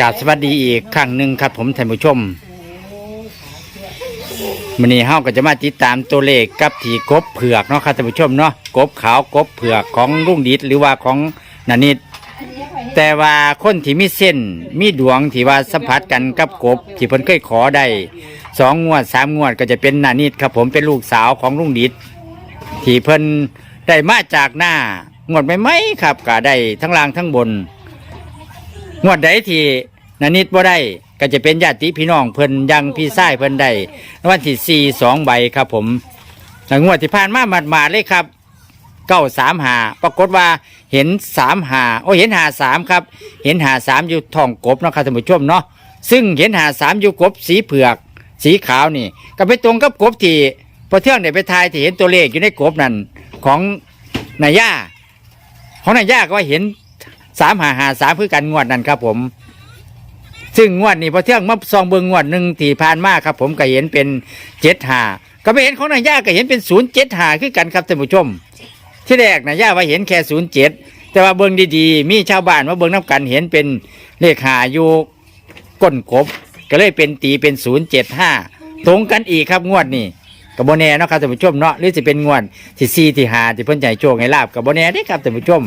กาสวัสดีอีกครั้งหนึ่งครับผมท่านผู้ชมวันนี้เฮาก็จะมาติดตามตัวเลขกับที่กบเผือกเนาะครับท่านผู้ชมเนาะกบขาวกบเผือกของลุงดิดหรือว่าของนานิดแต่ว่าคนที่มีเส้นมีดวงที่ว่าสัมผัสกันกับกบที่เพิ่นเคยขอได้สองงวดสามงวดก็จะเป็นนานิดครับผมเป็นลูกสาวของลุงดิดที่เพิ่นได้มาจากหน้างวดไม่ไหมครับก็ได้ทั้งล่างทั้งบน งวดใดที่นานิดบ่ได้ก็จะเป็นญาติพี่น้องเพิ่นยังพี่ชายเพิ่นได้วันที่สี่สองใบครับผมแต่งวดที่ผ่านมาหมาดๆเลยครับเก้าสามหาปรากฏว่าเห็นสามหาโอ้เห็นหาสามครับ เห็นหาสามอยู่ท้องกบเนาะครับท่านผู้ชมเนาะซึ่งเห็นหาสามอยู่กบสีเผือก สีขาวนี่ ก็ไปตรงกับกบที่พอเที่ยงได้ไปทายที่เห็นตัวเลขอยู่ในกบนั่นของนายย่าของนายย่าก็ว่าเห็น สามหาหาสามคือกันงวดนั่นครับผม ซึ่งงวดนี้พอเที่ยงมาซองเบิงงวดหนึ่งที่ผ่านมาครับ ผมก็เห็นเป็นเจ็ดหาก็ไปเห็นของนายย่าก็เห็นเป็นศูนย์เจ็ดหาคือกันครับท่านผู้ชม ที่แรกนายย่าว่าเห็นแค่ศูนย์เจ็ดแต่ว่าเบิงดีๆ มีชาวบ้านมาเบิงน้ำกันเห็นเป็นเลขหาอยู่ก้นกบ ก็เลยเป็นตีเป็นศูนย์เจ็ดห้าตรงกันอีกครับงวดนี้ กับโบแน่เนาะครับท่านผู้ชมเนาะหรือจะเป็นงวดที่สี่ที่หาที่เพิ่นใหญ่โชคให้ลาบกับโบแน่ได้ครับท่านผู้ชม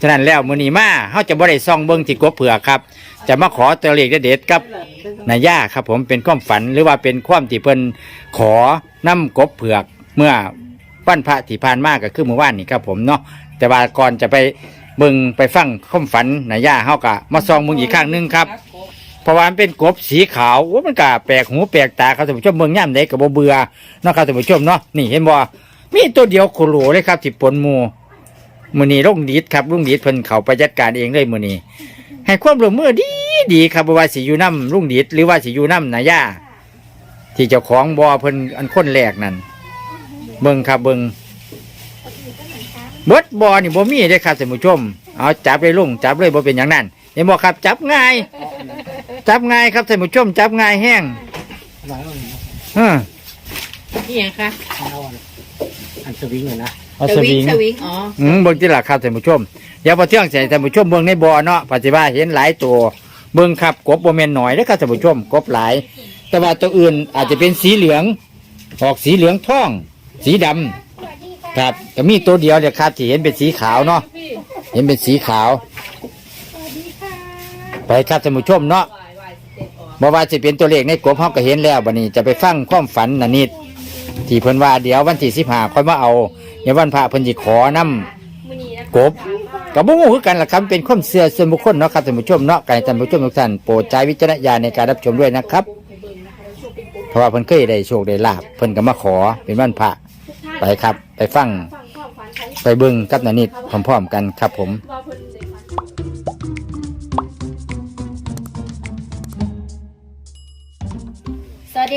ฉะนั้นแล้วมื้อนี้มาเฮาจะบ่ได้ซ่องเบิ่งที่กบเผือกครับ จะมาขอตัวเลขเด็ดๆกับนายย่าครับ ผมเป็นความฝันหรือว่าเป็นความที่เพิ่นขอนํกบเผือกเมื่อวันพระที่ผ่านมาก็คือเมื่อวานนี้ครับผมเนาะแต่ว่าก่อนจะไปเบิ่งไปฟังความฝันนายย่าเฮาก็มาซองเบิ่งอีกครั้งหนึงครับ เพราะว่ามันเป็นกบสีขาวโอ้มันก็แปลกหูแปลกตาครับท่านผู้ชมเมืองย่ำใดก็บ่เบื่อเนาะครับท่านผู้ชมเนาะนี่เห็นบ่มีตัวเดียวโคโลเลยครับที่ปนหมูมือนี้ลุงดีดครับลุงดีดเพิ่นเขาไปจัดการเองเลยมือนี้ให้ความร่วมมือดีดีครับว่าสิอยู่น้ำลุงดีดหรือว่าสิอยู่น้ำนายาที่เจ้าของบ่อเพิ่นอันคนแรกนั่นเบิ่งครับเบิ่งเบิดบ่อนี่บ่มีเด้ครับท่านผู้ชมเอาจับเลยลุงจับเลยบ่เป็นอย่างนั้นเห็นบ่ครับจับง่าย จับง่ายครับท่านผู้ชมจับง่ายแห้งเออนี่ยังคะอันสวิงอะนะเอาสวิงสวิงอ๋ออืมเบิ่งที่หลักครับท่านผู้ชมเดี๋ยวพอเที่ยงใส่ท่านผู้ชมเบิ่งในบ่อเนาะปัจจุบันเห็นหลายตัวเบิ่งครับกบบ่แม่นหน่อยนะครับท่านผู้ชมกบหลาย แต่ว่าตัวอื่นอาจจะเป็นสีเหลือง ออกสีเหลืองทอง สีดำครับก็มีตัวเดียวเนี่ยครับที่เห็นเป็นสีขาวเนาะเห็นเป็นสีขาว ไปครับท่านผู้ชมเนาะ บ่ว่าจะเป็นตัวเลขในกบเฮาก็เห็นแล้วบัดนี้จะไปฟังความฝันน่ะนิด ที่เพิ่นว่าเดี๋ยววันที่15ค่อยมาเอาเดี๋ยวันพระเพิ่นสิขอนํกบก็บ่ฮู้คือกันล่ะครับเป็นความเชื่อส่วนบุคคลเนาะครับท่านผู้ชมเนาะการท่านผู้ชมทุกท่านโปรดใช้วิจารณญาณในการรับชมด้วยนะครับ เพราะว่าเพิ่นเคยได้โชคได้ลาบเพิ่นก็มาขอเป็นวันพระไปครับ ไปฟังไปเบิ่งกับนานิดพร้อมๆกันครับผม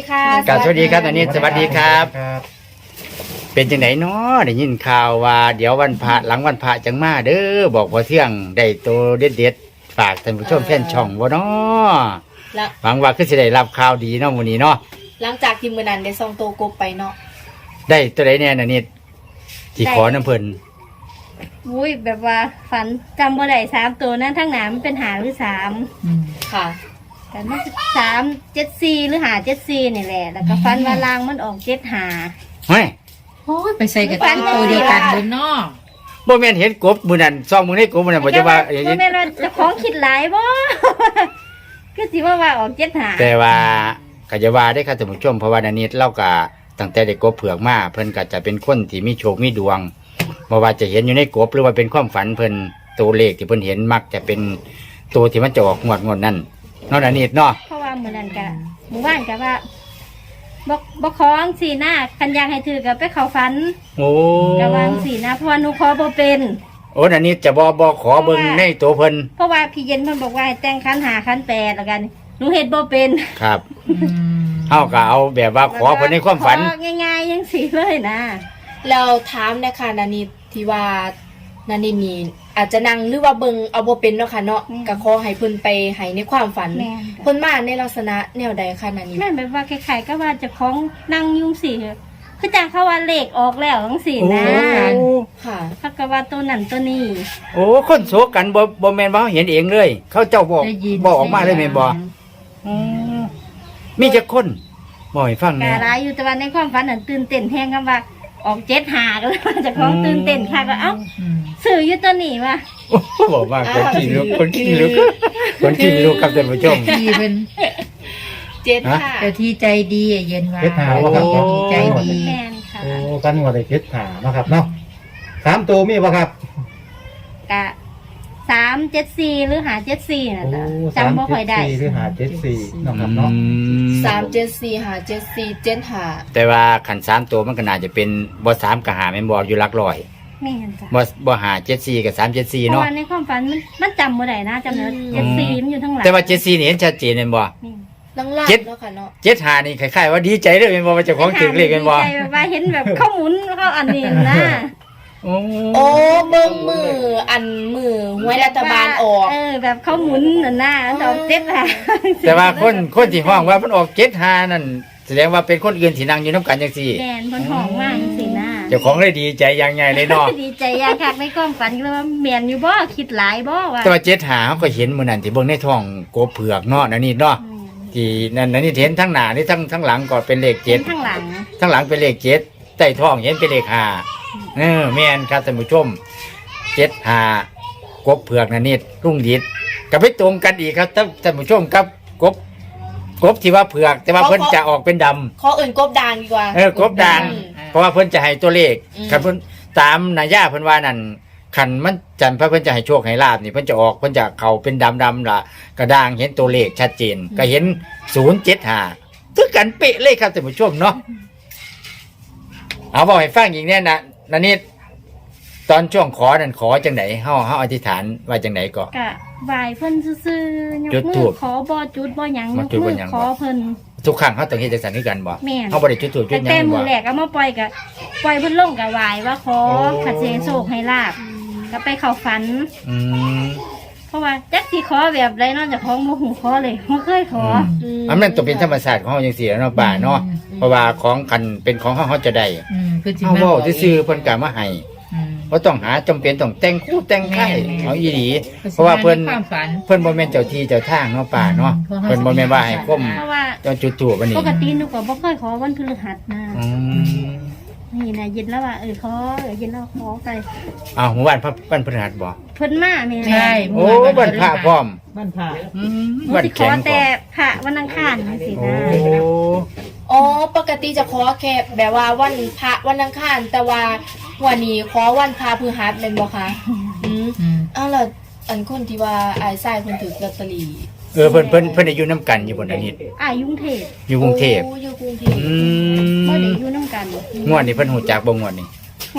ค่ะกราบสวัสดีครับนานิดสวัสดีครับ เป็นจังไหนเนาะได้ยินข่าวว่า เดี๋ยววันพระหลังวันพระจังมาเด้อบอกว่าเที่ยงได้ตัวเด็ดๆฝากท่านผู้ชมแฟนช่องบ่เนาะหลังหวังว่าคือสิได้รับข่าวดีเนาะมื้อนี้เนาะหลังจากที่มือนันได้ส่งตัวกบไปเนาะได้ตัวใดแน่นานิดที่ขอน้ำเพิ่นอุ้ยแบบว่าฝันจำบ่ได้สามตัวนั้นทั้งหนามันเป็นหาหรือสามค่ะ แต่มันสามเจ็ดสี่หรือหาเจ็ดสี่นี่แหละ แล้วก็ฟันว่าลางมันออกเจ็ดหา เฮ้ยโอ้ยไปใส่กับตัวเดียวกันเลยเนาะบ่แม่นเห็นกบมื้อนั้นซ่องมื้อนี้กบมื้อนั้นบ่จะว่าแต่ไม่รู้เจะของคิดหลายบ่ก็สิว่าว่าออกเจ็ดหาแต่ว่าก็จะว่าได้ครับท่านผู้ชมเพราะว่านานิดเราก็ตั้งแต่ได้กบเผือกมาเพิ่นก็จะเป็นคนที่มีโชคมีดวงบ่ว่าจะเห็นอยู่ในกบหรือว่าเป็นความฝันเพิ่นตัวเลขที่เพิ่นเห็นมักจะเป็นตัวที่มันจะออกงวดงวดนั้น เนาะนานิดเนาะเพราะว่ามื้อนั้นก็หมู่บ้านก็ว่าบ่บ่ของสีหน้าคันอยากให้ถือก็ไปเข้าฝันโอ้ก็วางสีหน้าเพราะว่าหนูขอบ่เป็น โอ้นานิดจะบ่บ่ขอเบิ่งในตัวเพิ่นเพราะว่าพี่เย็นเพิ่นบอกว่าให้แต่งคันหาคันแปดแล้วกันหนูเฮ็ดบ่เป็นครับเฮาก็เอาแบบว่าขอเพิ่นในความฝันของ่ายๆยังสีเลยนะเราถามนะคะนานิดที่ว่านานิดนี่ อาจจะนั่งหรือว่าเบิงเอาบ่เป็นเนาะค่ะเนาะก็ขอให้เพิ่นไปให้ในความฝันแม่นเพิ่นมาในลักษณะแนวใดคะนานิดแม่นแบบว่าคล้ายๆก็ว่าเจะของนั่งยุ่งสีคือจังเขาว่าเลขออกแล้วจังซี่นะค่ะเขาก็ว่าตัวนั้นตัวนี้ โอ้คนโศกกันบ่บ่แม่นว่าเขาเห็นเองเลย เขาเจ้าบอกได้ยินบอกออกมาเลยแม่นบ่มีจักคนบ่ให้ฟังกะแหน่ ร้ายอยู่แต่ว่าในความฝันนั้นตื่นเต้นแฮงกับว่า ออกเจ็ดหาก็เลยว่าเจะของตื่นเต้นค่ะก็เอ้าอืมซื้ออยู่ตัวนี้ว่ะโอ้บอกว่าคนขี้ลุกคนขี้ลุกคนขี้ลุกครับท่านผู้ชม ที่เป็นเจ็ดฮะค่ะเจ้าที่ใจดีอะเย็นว่าเจ็ดหาว่าครับ เจ้าที่ใจดีแมนค่ะโอ้กันงวดได้เจ็ดหาเนาะครับเนาะสามตัวมีป่ะครับ กะ สามเจ็ดสี่หรือหาเจ็ดสี่น่ะโอ้จ้ะสามจำบ่ค่อยเจ็ดได้สี่หรือหาเจ็ดสี่เนาะครับเนาะสามเจ็ดสี่หาเจ็ดสี่เจ็ดหาแต่ว่าขันสามตัวมันก็น่าจะเป็นบ่สามกับหาแม่นบ่อยู่หลักร้อยแม่นจ้ะบ่บ่หาเจ็ดสี่กับสามเจ็ดสี่เพราะเนาะว่าในความฝันมันมันจำบ่ได้นะจำเนื้อเจ็ดสี่มันอยู่ทั้งหลังแต่ว่าเจ็ดสี่นี่เห็นชัดเจนแม่นบ่ แม่นลังล่างเจ็ด เนาะค่ะเนาะเจ็ดหานี่คล้ายๆว่าดีใจเลยแม่นบ่ว่าเจ้าของถึงเลขแม่นบ่ดีใจแบบว่าเห็นแบบเข้าหมุนเข้าอันนี้นะ โอ้โอ้เบิ่งมืออันมือหวยรัฐบาลออกเออแบบเข้าหมุนน่ะนะดอกเจ็ดหาแต่ว่าคนคนที่ห้องว่ามันออกเจ็ดหานั่นแสดงว่าเป็นคนอื่นที่นั่งอยู่น้ำกันจังซี่แดนบนห้องมากสินะเจ้าของเลยดีใจอย่างไงเลยเนาะดีใจอยางคักในความฝันก็เลยว่าเมียนอยู่บ่คิดหลายบ่ว่าแต่ว่าเจ็ดหาเขาก็เห็นมื้อนั้นที่เบิ่งในท้องโกบเผือกเนาะนั่นนี่เนาะอืมที่นั่นนั่นนี่เห็นทั้งหน้านี่ทั้งทั้งหลังก็เป็นเลขเห็เจ็นดข้างหลังทั้งหลังเป็นเลขเจ็ดใต้ท้องเห็นเป็นเลขห้า เออแม่นครับท่านผู้ชมเจ็ดห้ากบเผือกนั่นนี่รุ่งดิดก็ไปตรงกันอีกครับท่านท่านผู้ชมครับกบกบที่ว่าเผือก แต่ว่าเพิ่นจะออกเป็นดำ ขออื่นกบดางดีกว่า เออกบด่างอืม เพราะว่าเพิ่นจะให้ตัวเลขอืมครับเพิ่นตามนายาเพิ่นว่านั่นขันมันจันพระเพิ่นจะให้โชคให้ลาบนี่เพิ่นจะออกเพิ่นจะเขาเป็นดำดำๆล่ะกระด้างเห็นตัวเลขชัดเจน ก็เห็นศูนย์เจ็ดห้าคือกันเป๊ะเลยครับท่านผู้ชมเนาะเอาบอกให้ฟังอีกเนี่ยนะ นันนี่ตอนช่วงขอนั่นขอจังไหนเฮาเฮาอธิษฐานว่าจังไหนก็กะบายเพิ่นซื่อๆยกจุดมืธูอปขอบ่จุดบ่หยังยบ่กจุดบ่มือหยังขอเพิ่น ทุกครั้งเฮาต้องเฮ็ดจังซั่นคือกันบ่แม่น เฮาบ่ได้จุดถูกจุแต่ดหยัแต่งมืบ่อแรกเอามาปล่อยกะปล่อยเพิ่นลงกะวายว่าขอโอ้ขัดเจโชคให้ลาบก็ไปเข้าฝันอืมเพราะว่า จักสิขอแบบไรเนาะเจะของบ่หูขอเลยบ่เคยขออมอันนั้นต้องเป็นธรรมชาติของเฮาจังซี่เนาะป่าเนาะเพราะว่าของคันเป็นของเฮาเฮาจะได้อืมคือสิเฮามาเว้าบอกซื่อๆเพิ่นก็มาให้อืม บ่ต้องหาจำเป็นต้องแต่งคู่แต่งไข่แม่นๆ เอาอีหลีคือสิเพราะว่าเพิ่นมใความฝัน เพิ่นบ่แม่นเจ้าที่เจ้าทางเนาะป่าเนาะอืม เพิ่นบ่แม่นว่าให้ก้มเพราะว่าเจ้าจุดถูกบัดนี้ปกติหนูก็บ่เคยขอวันพฤหัสนะอืม นี่นะยินแล้วว่าเออขอเออยินแล้วขอไปอ้าวหมู่บ้านพระวันพฤหัสบ่เพิ่นมาแม่ใช่ โอ้วันพระพร้อมบ้านผ่าอืมหนูวันสิขแข็องพร้แต่อมพระวันอังคารจังซี่โอ้นะอ๋อ ปกติจะขอแค่แบบว่าวันพระวันอังคาร แต่ว่าวันนี้ขอวันพระพฤหัสเป็นบ่คะอืมอืมอ้าวแล้วอันคนที่ว่าไอ้ไส้เพิ่นถือลอตเตอรี่ เออเพิ่นเพิ่นเพิ่นได้อยู่นํกันอยู่บนอันนี้อายุกรุงเทพอยู่กรุงเทพโอ้อยู่กรุงเทพอืบ่ได้มอยู่นํกันงวดนี้เพิ่นฮู้จักบ่งวดนี้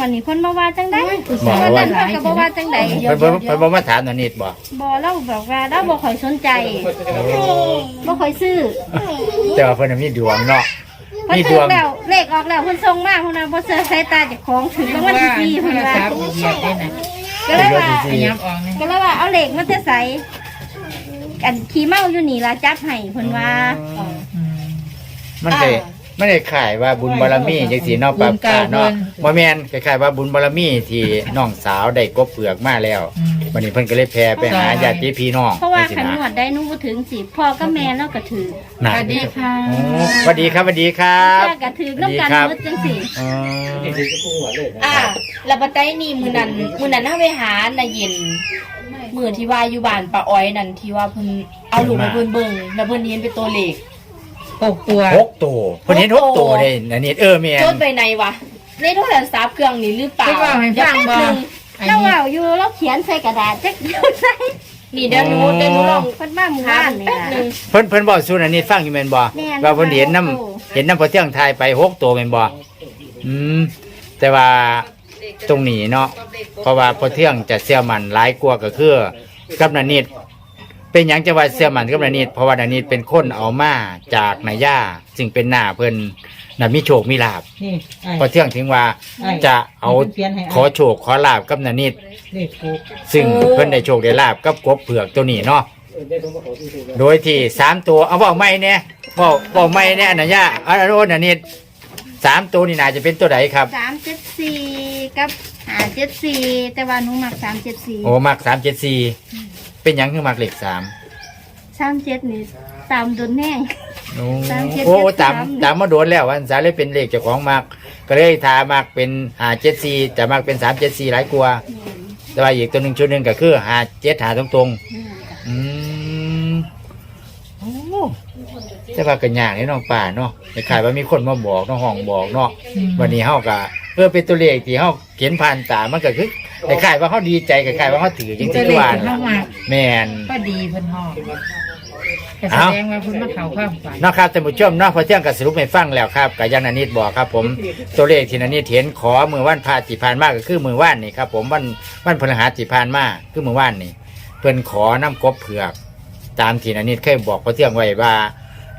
วันนี้เพิ่นบ่ว่าจังได๋บอกวันว่านั้นเพิ่นก็บ่ว่าจังได๋เพิ่นเพิ่นเพิ่นบ่มาถามอันนี้บ่บ่เราบอกว่าเราบ่ค่อยสนใจบ่ค่อยซื้อแต่ว่าเพิ่นนะมีดวงเนาะ เพิ่นมีดถึวงงแล้วเลขออกแล้วเพิ่นส่งมาพุ่นน่ะบ่เชื่อสายตาเจ้าของถึงรางวัลที่สี่โทเพิ่นรว่าศัพท์เหยียบได้น่ะก็เลยว่า พยายามออกนี่ก็เลยว่าเอาเลขมาแต่ไส อันขี้เมาอยู่นี่ล่ะจับให้เพิ่นว่า อืมมันได้มันได้ขายว่าบุญบารมีจังซี่เนาะป้าบุญเก่าป้าเนาะบุญ บ่แม่นคล้ายๆว่าบุญบารมีที่น้องสาวได้กบเปลือกมาแล้วอืม วันนี้เพิ่นก็เลยแผ่ไปหาญาติพี่น้องเพราะว่าจังขันซี้หนวดได้หนุ่บ่ถึงสิพ่อก็แม่แล้วก็ถือน่ะสวัสดีค่ะ โอ้สวัสดีครับสวัสดีครับ แม่ก็ถือน้ำกันสวัสดีครับหมดจังสิอ๋อนี่คือกุ้งหัวเลยนะอ่าแล้วบัดใต้นี่มื้อนั้นมื้อนั้นน่าไปหาน่ะเย็น มื้อที่ว่าอยู่บ้านป้าอ้อยนั่นที่ว่าเพิ่นเอาลูกให้เพิ่นเบิ่งแล้วเพิ่นเห็นเป็นตัวเลข หกตัว หกตัวเพิ่นเห็นหกตัวเลยอันนี้เออแม่นจดไปไหนวะในโทรศัพท์เครื่องนี้หรือเปล่าเพิ่นว่าให้ฟังบ่ เดี๋ยวแป๊บนึงอันเรานี้เอาอยู่เราเขียนใส่กระดาษจักเดียวใส่นี่เดี๋ยวหนูเดี๋ยวหนูลองเพิ่นมาหมู่ถาบ้ามนนี่แป๊บล่ะนึงเพิ่นเพิ่นบอกสู้อันนี้ฟังอยู่แม่นบ่แม่นว่าเพิ่นเห็นน้ำโอ้เห็นน้ำพอเที่ยงทายไปหกตัวแม่นบ่อืมแต่ว่า ตรงนี้เนาะเพราะว่าพอเที่ยงจะเสียมันหลายกว่าก็คือกับนานิด เป็นหยังจะว่าเสียมันกับนานิดเพราะว่านานิดเป็นคนเอามาจากนายย่าซึ่งเป็นหน้าเพิ่นน่ะมีโชคมีลาบนี่ไอ้พอเที่ยงถึงว่าจะเอาขอโชคขอลาบกับนานิดนี่กูซึ่งเพิ่นได้โชคได้ลาบกับกบเผือกตัวนี้เนาะ โดยที่สามตัวเอาเว่าไม่เนี่ยเว่าเว่าไม่เนี่ยอันนั้นย่าอันนั้นโอนอันนี้ สามตัวนี่น่าจะเป็นตัวไหนครับสามเจ็ดสี่กับหาเจ็ดสี่แต่ว่าหนูมักสามเจ็ดสี่โอ้มักสามเจ็ดสี่เป็นหยังคือมักเลขสามสามเจ็ดนี่ตามโดนแน่งโอ้สามเจ็ดโอ้เจ็ดตามสามตามมาโดนแล้ววันสารเลยเป็นเลขเจ้าของมัก ก็เลยทามักเป็นหาเจ็ดสี่แต่มักเป็นสามเจ็ดสี่หลายกว่าแต่ว่าอีกตัวหนึ่งชุดหนึ่งก็คือหาเจ็ดหาตรงตรงๆอืมโอ้ แต่ว่ากันยากนี่น้องป่าเนาะในขายว่ามีคนมาบอกเน้องห้องบอกเนาะวันนี้เฮาก็เพื่อเป็นตัวเลขที่เฮาเขียนผ่านตามันก็คือคล้ายๆว่าเฮาดีใจคล้ายๆว่าเฮาถือจริงจะๆเล็ว่ากเข้ามาแม่นก็ดีเพิ่นห้องก็แสเอ้าดงว่าเพิ่นมาเข้าความฝันเนาะครับท่านผู้ชมเนาะพอเที่ยงก็สรุปให้ฟังแล้วครับก็อยังนันนิดบอกครับ ผมตัวเลขที่นันนิดเห็นขอมือวันพาจิผ่านมาก็คือมือว่านนี่ครับผมวันวันพฤหัสที่ผ่านมาคือมือว่านนี่เพิ่นขอน้ำกบเผือก ตามที่นันนิดเคยบอกพอเที่ยงไว้ว่า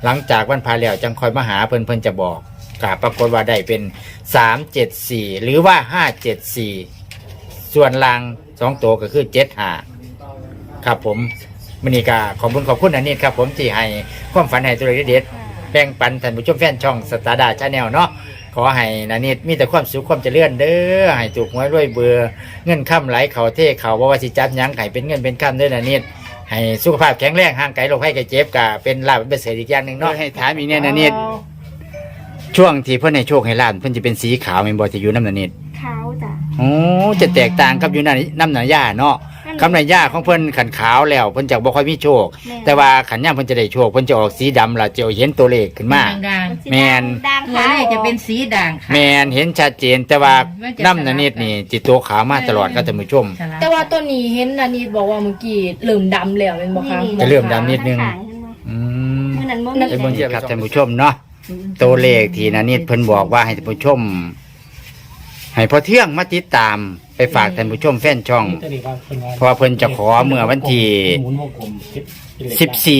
หลังจากวันพาแล้วจังคอยมาหาเพิ่นเพิ่นจะบอกกาปรากฏว่าได้เป็นสามเจ็ดสี่หรือว่าห้าเจ็ดสี่ส่วนลางสองตัวก็คือเจ็ดห้าครับผมมณีกาขอบคุณขอบคุณอันนี้ครับผมที่ให้ความฝันให้ตัวเลขเด็ดๆแบ่งปันท่านผู้ชมแฟนช่องสตาร์ดาชาแนลเนาะขอให้นันนิดมีแต่ความสุขความเจริญเด้อให้ถูกหวยรวยเบือเงินค่ำไหลเขาเท่เขาบ่ว่าสิจับหยังไห้เป็นเงินเป็นค่ำเด้อนันนิด ให้สุขภาพแข็งแรงห่างไกลโรคภัยไข้เจ็บก็เป็นลาบเป็นเศษอีกอย่างหนึ่งเนาะให้ถามอีกเนี่ยนะนิดช่วงที่เพิ่นให้โชคให้ลาบเพิ่นจะเป็นสีขาวแม่นบ่จะอยู่น้ำนันนิดขาวจ้ะโอ้จะแตกต่างกับอยู่น้ำน้ำหนาย่าเนาะ คำหนาย่าของเพิ่นขันขาวแล้วเพิ่นจะบ่ค่อยมีโชคแต่ว่าขันย่ามเพิ่นจะได้โชคเพิ่นจะออกสีดำล่ะจะเห็นตัวเลขขึ้นมาดังแมนด่างๆตัวขาวเลขจะเป็นสีด่างค่ะ แมนเห็นชัดเจนแต่ว่ามันจะน้ำนันนิดนี่จิตตัวขาวมาตลอดครับท่านผู้ชม ฉลดแต่ว่าตัวนี้เห็นนันนี่บอกว่าเมื่อกี้เริ่มดำแล้วเป็นบอกคะจะเริ่มดำนิดนึงขายเห็นบ่อืมมื้อนั้นบ่ไอ้มีเบิ่งที่ครับท่านผู้ชมเนาะตัวเลขที่นันนิดเพิ่นบอกว่าให้ท่านผู้ชม ให้พอเที่ยงมาติดตาม ไปฝากท่านผู้ชมแฟนช่อง เพราะว่าเพิ่นจะขอเมื่อวันที่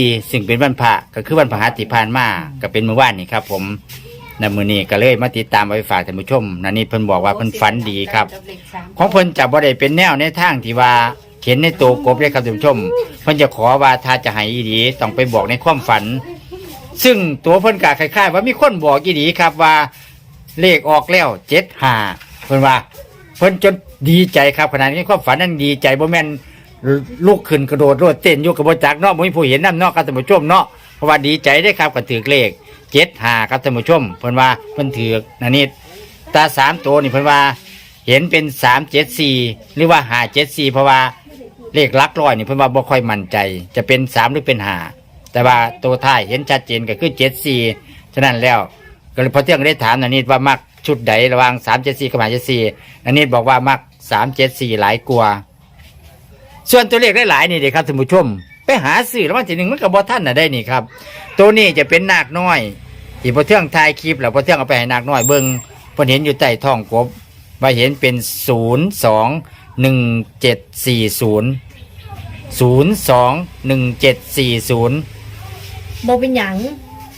14 ซึ่งเป็นวันพระก็คือวันพฤหัสที่ผ่านมาก็เป็นเมื่อวานนี่ครับ ผมนำมือนี้ก็เลยมาติดตามเอาไปฝากท่านผู้ชมนันนิดเพิ่นบอกว่าเพิ่นฝันดีครับ ของเพิ่นจะบ่ได้เป็นแนวในทางที่ว่าเขียนในตัวกบเลยครับท่านผู้ชม เพิ่นจะขอว่าถ้าจะให้อีดีต้องไปบอกในความฝัน ซึ่งตัวเพิ่นก็คล้ายๆ ว่ามีคนบอกอีดีครับว่าเลขออกแล้วเจ็ดห้าเพิ่นว่า เพิ่นจนดีใจครับขณะนี้ความฝันนั้นดีใจบ่แม่นลุกขึ้นกระโดดโลดเต้นอยู่กับบจักเนาะบ่มีผู้เห็นนำเนาะครับท่านผู้ชมเนาะเพราะว่าดีใจได้ครับก็ถือเลขเจ็ดหาครับท่านผู้ชมเพิ่นว่าเพิ่นถือนันนี่ตาสามตัวนี่เพิ่นว่าเห็นเป็นสามเจ็ดสี่หรือว่าหาเจ็ดสี่เพราะว่าเลขลักร้อยนี่เพิ่นว่าบ่ค่อยมั่นใจ จะเป็นสามหรือเป็นหาแต่ว่าตัวท้ายเห็นชัดเจนก็คือเจ็ดสี่ฉะนั้นแล้วก็เลยพอเที่ยงได้ถามนันนิดว่ามัก ชุดใดระหว่างสามเจ็ดสี่กับหาเจ็ดสี่นันนิดบอกว่ามักสามเจ็ดสี่หลายกลัวาส่วนตัวเลขหลายๆนี่เด็กครับท่านผู้ชม ไปหาสื่อแล้ววันที่หนึ่งมันกับบอท่านน่ะได้นี่ครับ ตัวนี้จะเป็นนาคน้อยที่พอเที่ยงถ่ายคลิปแล้วพอเที่ยงเอาไปให้นาคน้อยเบิ้งพอเห็นอยู่ใต้ท้องกบว่าเห็นเป็นศูนย์สองหนึ่งเจ็ดสี่ศูนย์ศูนย์สองหนึ่งเจ็ดสี่ศูนย์บอเป็นหยัง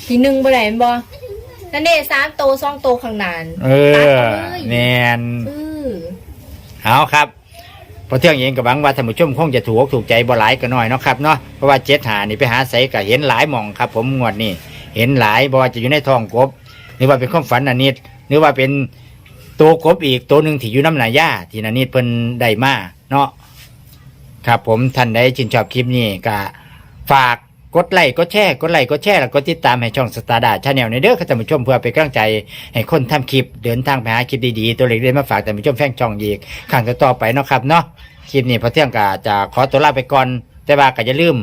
ทีหนึ่งบ่ได้แม่นบอ นั่นเด้สามโตสองโตข้างหนานเอตัดอเอาเลยแมนเออเอาครับพอเที่ยงเองกับหวังว่าท่านผู้ชมคงจะถูกอกถูกใจบ่หลายก็น้อยเนาะครับเนาะเพราะว่าเจ็ดหานี่ไปหาใส่ก็เห็นหลายหม่องครับ ผมงวดนี่เห็นหลายบ่ว่าจะอยู่ในท้องกบหรือว่าเป็นความฝันอันนิดหรือว่าเป็นตัวกบอีกตัวหนึ่งที่อยู่น้ำหนาย่าที่นันนิดเพิ่นได้มาเนาะครับผมท่านใดชื่นชอบคลิปนี้ก็ฝาก กดไลค์กดแชร์กดไลค์กดแชร์แล้วก็ติดตามให้ช่องสตาร์ดาชาแนลในเด้อครับท่านผู้ชมเพื่อเป็นกำลังใจให้คนทำคลิปเดินทางไปหาคลิปดีๆตัวเล็กเล่นมาฝากแต่านผู้ชมแฟนช่องอีกครั้งต่อๆไปเนาะครับเนาะคลิปนี้พอเที่ยงกาจะขอตัวลาไปก่อน แต่ว่าก็อย่าลืม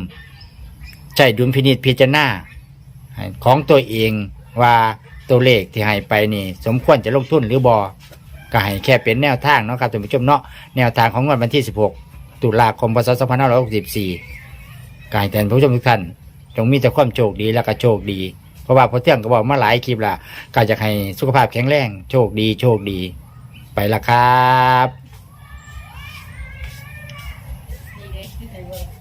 ใช้ดุลพินิจพิจารณาของตัวเองว่าตัวเลขที่ให้ไปนี่ สมควรจะลงทุนหรือบอก็ให้แค่เป็นแนวทางเนาะครับท่านผู้ชมเนาะแนวทางของงวดวันที่ 16 ตุลาคมพศ2564กายแต่นผู้ชมทุกท่าน จงมีแต่ความโชคดีแล้วก็โชคดี เพราะว่าพอเที่ยงก็บอกมาหลายคลิปละก็จะให้สุขภาพแข็งแรง โชคดี โชคดี ไปละครับ